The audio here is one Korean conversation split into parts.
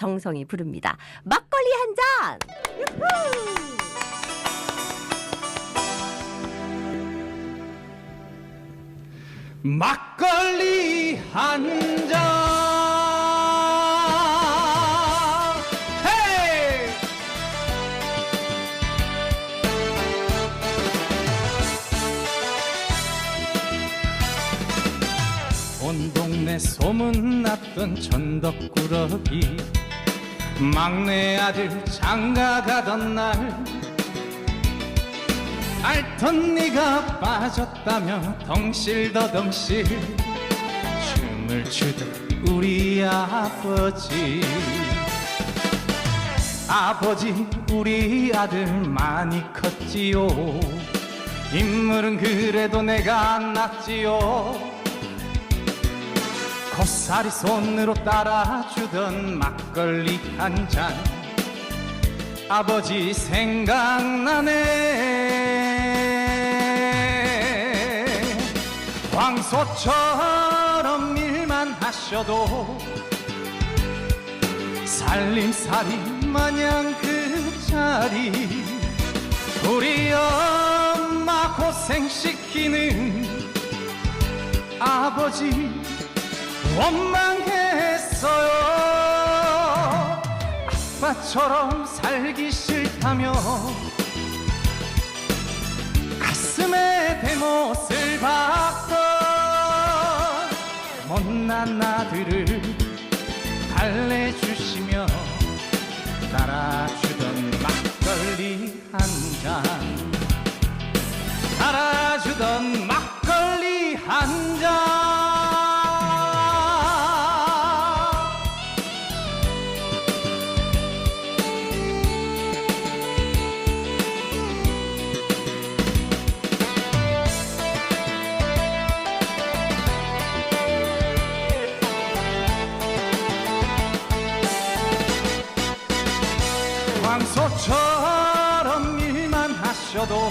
정성이 부릅니다. 막걸리 한 잔. 막걸리 한 잔. 헤이! 온 동네 소문났던 천덕꾸러기 막내 아들 장가 가던 날. 알던 네가 빠졌다며 덩실더덩실. 춤을 추던 우리 아버지. 아버지 우리 아들 많이 컸지요. 인물은 그래도 내가 낫지요 고사리 손으로 따라주던 막걸리 한 잔. 아버지 생각나네. 황소처럼 일만 하셔도 살림살이 마냥 그 자리. 우리 엄마 고생시키는 아버지 원망했어요. 아빠처럼 살기 싫다며 가슴에 대못을 박던 못난 아들을 달래주시며 따라주던 막걸리 한잔 따라주던 황소처럼 일만 하셔도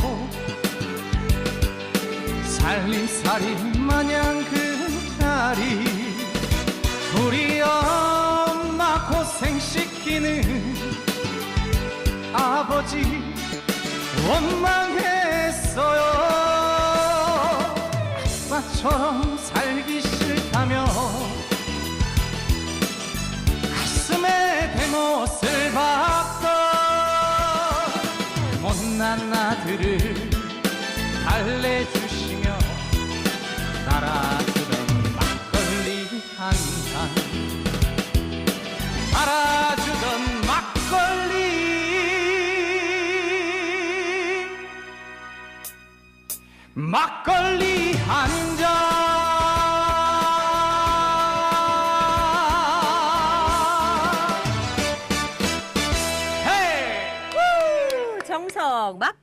살림살이 마냥 그 자리 우리 엄마 고생시키는 아버지 원망했어요. 아빠처럼 살 못난 아들을 달래주시며 따라주던 막걸리 한잔. 따라주던 막걸리. 막걸리 한잔 헤이 정성 막